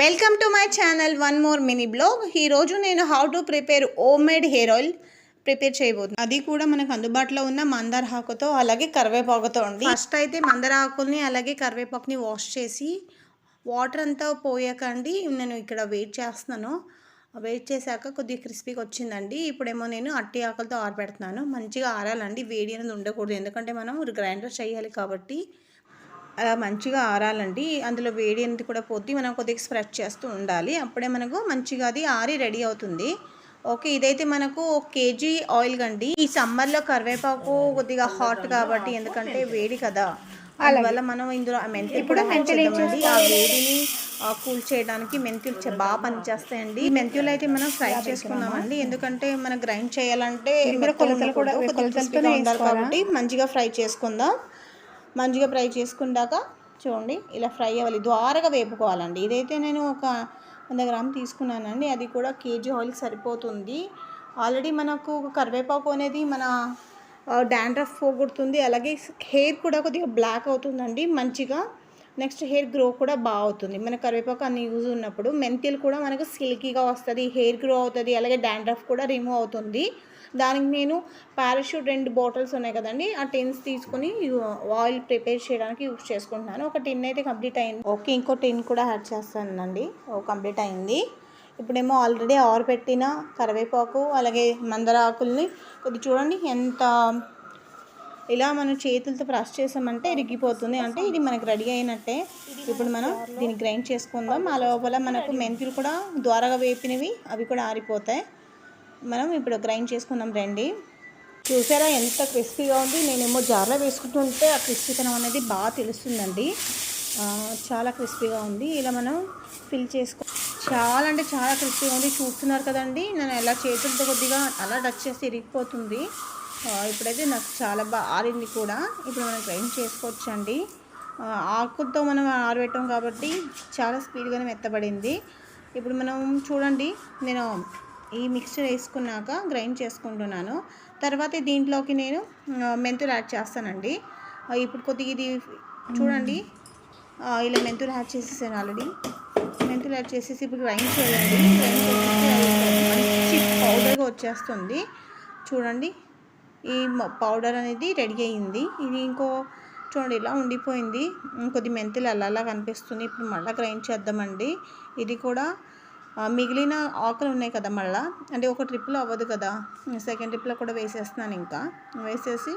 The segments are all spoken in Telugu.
Welcome to my channel one more mini blog. ఈరోజు నేను how to prepare homemade hair oil prepare చేయబోతుంది అది కూడా మనకు అందుబాటులో ఉన్న మందార ఆకుతో అలాగే కరివేపాకుతో అండి. ఫస్ట్ అయితే మందార ఆకుల్ని అలాగే కరివేపాకుని వాష్ చేసి వాటర్ అంతా పోయాకండి నేను ఇక్కడ వెయిట్ చేస్తున్నాను. వెయిట్ చేశాక కొద్దిగా క్రిస్పీగా వచ్చిందండి. ఇప్పుడేమో నేను అట్టి ఆకులతో ఆరబెడుతున్నాను. మంచిగా ఆరాలండి. వేడి అనేది ఉండకూడదు. ఎందుకంటే మనం గ్రైండర్ చేయాలి కాబట్టి అలా మంచిగా ఆరాలండి. అందులో వేడి అనేది కూడా పోతే మనం కొద్దిగా స్ప్రెడ్ చేస్తూ ఉండాలి. అప్పుడే మనకు మంచిగా అది ఆరి రెడీ అవుతుంది. ఓకే ఇదైతే మనకు ఒక కేజీ ఆయిల్ అండి ఈ సమ్మర్లో కరివేపాకు కొద్దిగా హాట్ కాబట్టి ఎందుకంటే వేడి కదా. అందువల్ల మనం ఇందులో మెంతులు కూడా ఆ వేడిని కూల్ చేయడానికి మెంతులు బాగా పనిచేస్తాయండి. మెంతులు అయితే మనం ఫ్రై చేసుకున్నామండి. ఎందుకంటే మనం గ్రైండ్ చేయాలంటే కూడా కాబట్టి మంచిగా ఫ్రై చేసుకుందాం. మంచిగా ఫ్రై చేసుకున్నాక చూడండి ఇలా ఫ్రై అవ్వాలి. ద్వారగా వేపుకోవాలండి. ఇదైతే నేను ఒక వంద గ్రామ్ తీసుకున్నానండి. అది కూడా కేజీ ఆయిల్ సరిపోతుంది. ఆల్రెడీ మనకు కరివేపాకు అనేది మన డాండ్రఫ్ పోగొడుతుంది. అలాగే హెయిర్ కూడా కొద్దిగా బ్లాక్ అవుతుందండి మంచిగా. నెక్స్ట్ హెయిర్ గ్రో కూడా బాగా అవుతుంది. మన కరివేపాకు అన్ని యూజ్ ఉన్నప్పుడు మెంతులు కూడా మనకు సిల్కీగా వస్తుంది హెయిర్ గ్రో అవుతుంది అలాగే డాండ్రఫ్ కూడా రిమూవ్ అవుతుంది. దానికి నేను పారాషూట్ రెండు బాటిల్స్ ఉన్నాయి కదండి ఆ టిన్స్ తీసుకొని ఆయిల్ ప్రిపేర్ చేయడానికి యూజ్ చేసుకుంటున్నాను. ఒక టిన్ అయితే కంప్లీట్ అయింది. ఓకే ఇంకో టిన్ కూడా యాడ్ చేస్తానండి. ఓ కంప్లీట్ అయింది. ఇప్పుడేమో ఆల్రెడీ ఆరబెట్టిన కరివేపాకు అలాగే మందర ఆకుల్ని కొద్ది చూడండి ఎంత ఇలా మనం చేతులతో ప్రెస్ చేసామంటే ఇరిగిపోతుంది. అంటే ఇది మనకు రెడీ అయినట్టే. ఇప్పుడు మనం దీన్ని గ్రైండ్ చేసుకుందాం. ఆ లోపల మనకు మెంతులు కూడా ద్వారగా వేపినవి అవి కూడా ఆరిపోతాయి. మనం ఇప్పుడు గ్రైండ్ చేసుకుందాం రండి. చూసారా ఎంత క్రిస్పీగా ఉంది? నేనేమో జార్లో వేసుకుంటుంటే ఆ క్రిస్పీతనం అనేది బాగా తెలుస్తుందండి. చాలా క్రిస్పీగా ఉంది. ఇలా మనం ఫిల్ చేసుకో చాలా అంటే చాలా క్రిస్పీగా ఉంది. చూస్తున్నారు కదండి? నేను ఎలా చేతులతో కొద్దిగా అలా టచ్ చేస్తే ఇరిగిపోతుంది. ఇప్పుడైతే నాకు చాలా బాగా ఆరింది కూడా. ఇప్పుడు మనం గ్రైండ్ చేసుకోవచ్చండి. ఆకుతో మనం ఆరబెట్టాం కాబట్టి చాలా స్పీడ్గానే మెత్తబడింది. ఇప్పుడు మనం చూడండి. నేను ఈ మిక్స్చర్ వేసుకున్నాక గ్రైండ్ చేసుకుంటున్నాను. తర్వాత దీంట్లోకి నేను మెంతులు యాడ్ చేస్తానండి. ఇప్పుడు కొద్దిగా ఇది చూడండి. ఇలా మెంతులు యాడ్ చేసేసాను ఆల్రెడీ. మెంతులు యాడ్ చేసేసి ఇప్పుడు గ్రైండ్ చేయాలండి గ్రైండ్ చేసేసి మంచి పౌడర్గా వచ్చేస్తుంది. చూడండి. ఈ పౌడర్ అనేది రెడీ అయ్యింది. ఇది ఇంకో చూడండి ఇలా ఉండిపోయింది. కొద్ది మెంతులు అలా అలా కనిపిస్తుంది. ఇప్పుడు మళ్ళీ గ్రైండ్ చేద్దామండి. ఇది కూడా మిగిలిన ఆకులు ఉన్నాయి కదా మళ్ళీ. అంటే ఒక ట్రిప్లో అవ్వదు కదా. సెకండ్ ట్రిప్లో కూడా వేసేస్తున్నాను ఇంకా. వేసేసి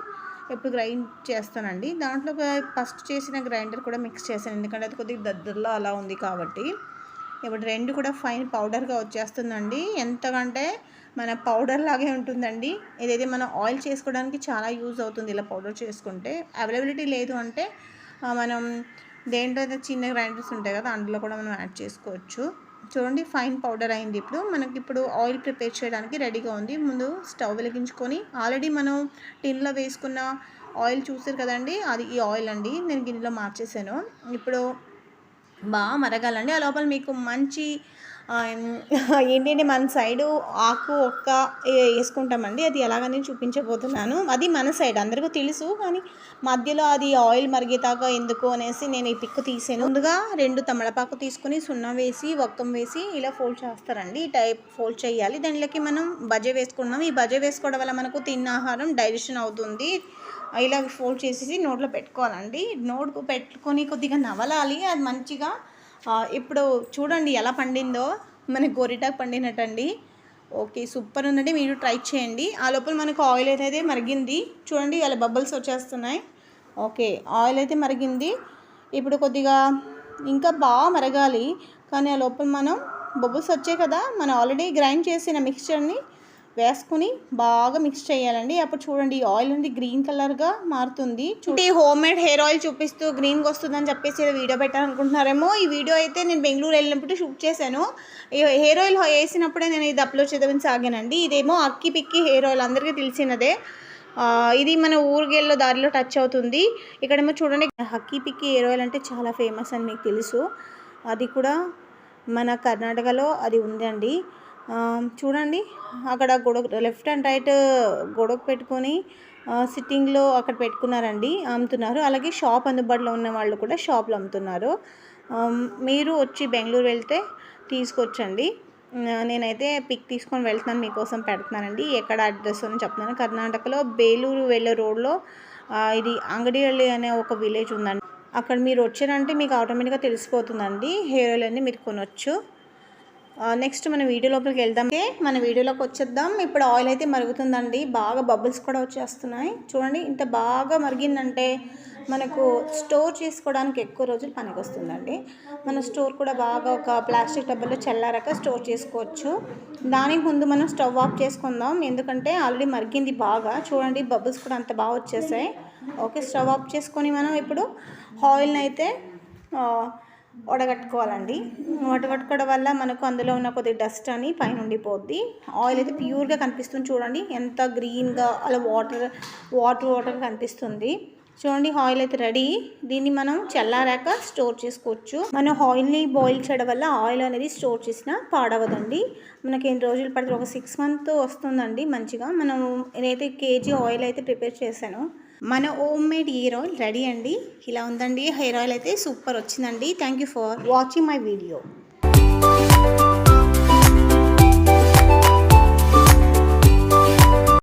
ఇప్పుడు గ్రైండ్ చేస్తానండి. దాంట్లో ఫస్ట్ చేసిన గ్రైండర్ కూడా మిక్స్ చేశాను. ఎందుకంటే అది కొద్దిగా దద్దర్లో అలా ఉంది కాబట్టి. ఇప్పుడు రెండు కూడా ఫైన్ పౌడర్గా వచ్చేస్తుందండి. ఎంతకంటే మన పౌడర్ లాగే ఉంటుందండి. ఏదైతే మనం ఆయిల్ చేసుకోవడానికి చాలా యూజ్ అవుతుంది ఇలా పౌడర్ చేసుకుంటే. అవైలబిలిటీ లేదు అంటే మనం దేంట్లో అయితే చిన్న గ్రైండర్స్ ఉంటాయి కదా అందులో కూడా మనం యాడ్ చేసుకోవచ్చు. చూడండి ఫైన్ పౌడర్ అయింది ఇప్పుడు. మనకి ఇప్పుడు ఆయిల్ ప్రిపేర్ చేయడానికి రెడీగా ఉంది. ముందు స్టవ్ వెలిగించుకొని ఆల్రెడీ మనం టిన్లో వేసుకున్న ఆయిల్ చూసారు కదండి? అది ఈ ఆయిల్ అండి. నేను గిన్నెలో మార్చేసాను. ఇప్పుడు బాగా మరగాలండి. ఆ లోపల మీకు మంచి ఏంటంటే మన సైడు ఆకు ఒక్క వేసుకుంటామండి. అది ఎలాగని చూపించబోతున్నాను. అది మన సైడ్ అందరికీ తెలుసు. కానీ మధ్యలో అది ఆయిల్ మరిగేదాకా ఎందుకు అనేసి నేను ఈ పిక్ తీసాను. ముందుగా రెండు తమలపాకు తీసుకుని సున్నం వేసి ఒక్కం వేసి ఇలా ఫోల్డ్ చేస్తారండి. ఈ టైప్ ఫోల్డ్ చేయాలి. దానిలోకి మనం బజ వేసుకున్నాం. ఈ బజ వేసుకోవడం వల్ల మనకు తిన్న ఆహారం డైజెషన్ అవుతుంది. ఇలా ఫోల్డ్ చేసేసి నోట్లో పెట్టుకోవాలండి. నోట్కు పెట్టుకొని కొద్దిగా నవలాలి. అది మంచిగా ఇప్పుడు చూడండి ఎలా పండిందో. మన గోరిటాకు పండినట్టండి. ఓకే సూపర్ ఉందండి. మీరు ట్రై చేయండి. ఆ లోపల మనకు ఆయిల్ అయితే మరిగింది. చూడండి ఇలా బబుల్స్ వచ్చేస్తున్నాయి. ఓకే ఆయిల్ అయితే మరిగింది. ఇప్పుడు కొద్దిగా ఇంకా బాగా మరగాలి. కానీ ఆ లోపల మనం బబుల్స్ వచ్చాయి కదా. మనం ఆల్రెడీ గ్రైండ్ చేసిన మిక్స్చర్ని వేసుకుని బాగా మిక్స్ చేయాలండి. అప్పుడు చూడండి ఈ ఆయిల్ అనేది గ్రీన్ కలర్గా మారుతుంది. చూడండి హోమ్ మేడ్ హెయిర్ ఆయిల్ చూపిస్తూ గ్రీన్గా వస్తుందని చెప్పేసి ఏదో వీడియో పెట్టాలనుకుంటున్నారేమో. ఈ వీడియో అయితే నేను బెంగళూరు వెళ్ళినప్పుడు షూట్ చేశాను. ఈ హెయిర్ ఆయిల్ వేసినప్పుడే నేను ఇది అప్లోడ్ చేద్దామని సాగానండి. ఇదేమో అక్కి పిక్కి హెయిర్ ఆయిల్ అందరికీ తెలిసినదే. ఇది మన ఊరిగేళ్ళలో దారిలో టచ్ అవుతుంది. ఇక్కడేమో చూడండి హక్కీ పిక్కి హెయిర్ ఆయిల్ అంటే చాలా ఫేమస్ అని మీకు తెలుసు. అది కూడా మన కర్ణాటకలో అది ఉందండి. చూడండి అక్కడ గొడవ లెఫ్ట్ అండ్ రైట్ గొడవ పెట్టుకొని సిట్టింగ్లో అక్కడ పెట్టుకున్నారండి అమ్ముతున్నారు. అలాగే షాప్ అందుబాటులో ఉన్న వాళ్ళు కూడా షాప్లో అమ్ముతున్నారు. మీరు వచ్చి బెంగళూరు వెళ్తే తీసుకొచ్చండి. నేనైతే పిక్ తీసుకొని వెళ్తున్నాను మీకోసం పెడుతున్నానండి. ఎక్కడ అడ్రస్ అని చెప్తున్నాను. కర్ణాటకలో బేలూరు వెళ్ళే రోడ్లో ఇది అంగడిహಳ್ಳಿ అనే ఒక విలేజ్ ఉందండి. అక్కడ మీరు వచ్చారంటే మీకు ఆటోమేటిక్గా తెలిసిపోతుందండి. హెయిర్ ఆయిల్ అన్ని మీరు కొనొచ్చు. నెక్స్ట్ మన వీడియో లోపలికి వెళ్దాం. ఓకే, మన వీడియోలోకి వచ్చేద్దాం. ఇప్పుడు ఆయిల్ అయితే మరుగుతుందండి. బాగా బబుల్స్ కూడా వచ్చేస్తున్నాయి. చూడండి ఇంత బాగా మరిగిందంటే మనకు స్టోర్ చేసుకోవడానికి ఎక్కువ రోజులు పనికి వస్తుందండి. మన స్టోర్ కూడా బాగా ఒక ప్లాస్టిక్ డబ్బాలో చల్లారాక స్టోర్ చేసుకోవచ్చు. దానికి ముందు మనం స్టవ్ ఆఫ్ చేసుకుందాం. ఎందుకంటే ఆల్రెడీ మరిగింది బాగా. చూడండి బబుల్స్ కూడా అంత బాగా వచ్చేసాయి. ఓకే స్టవ్ ఆఫ్ చేసుకొని మనం ఇప్పుడు ఆయిల్ని అయితే వడగట్టుకోవాలండి వడగట్టుకోవడం వల్ల మనకు అందులో ఉన్న కొద్ది డస్ట్ అని పైన ఉండిపోద్ది ఆయిల్ అయితే ప్యూర్గా కనిపిస్తుంది చూడండి. ఎంత గ్రీన్గా అలా వాటర్ వాటర్ వాటర్ కనిపిస్తుంది. చూడండి ఆయిల్ అయితే రెడీ. దీన్ని మనం చల్లారాక స్టోర్ చేసుకోవచ్చు. మనం ఆయిల్ని బాయిల్ చేయడం వల్ల ఆయిల్ అనేది స్టోర్ చేసినా పాడవదండి. మనకి ఎన్ని రోజులు పడుతుంది? ఒక సిక్స్ మంత్ వస్తుందండి మంచిగా. మనం నేనైతే కేజీ ఆయిల్ అయితే ప్రిపేర్ చేశాను మన home made hair oil ready అండి. ఇలా ఉందండి. హెయిర్ ఆయిల్ అయితే సూపర్ వచ్చిందండి. Thank you for watching my video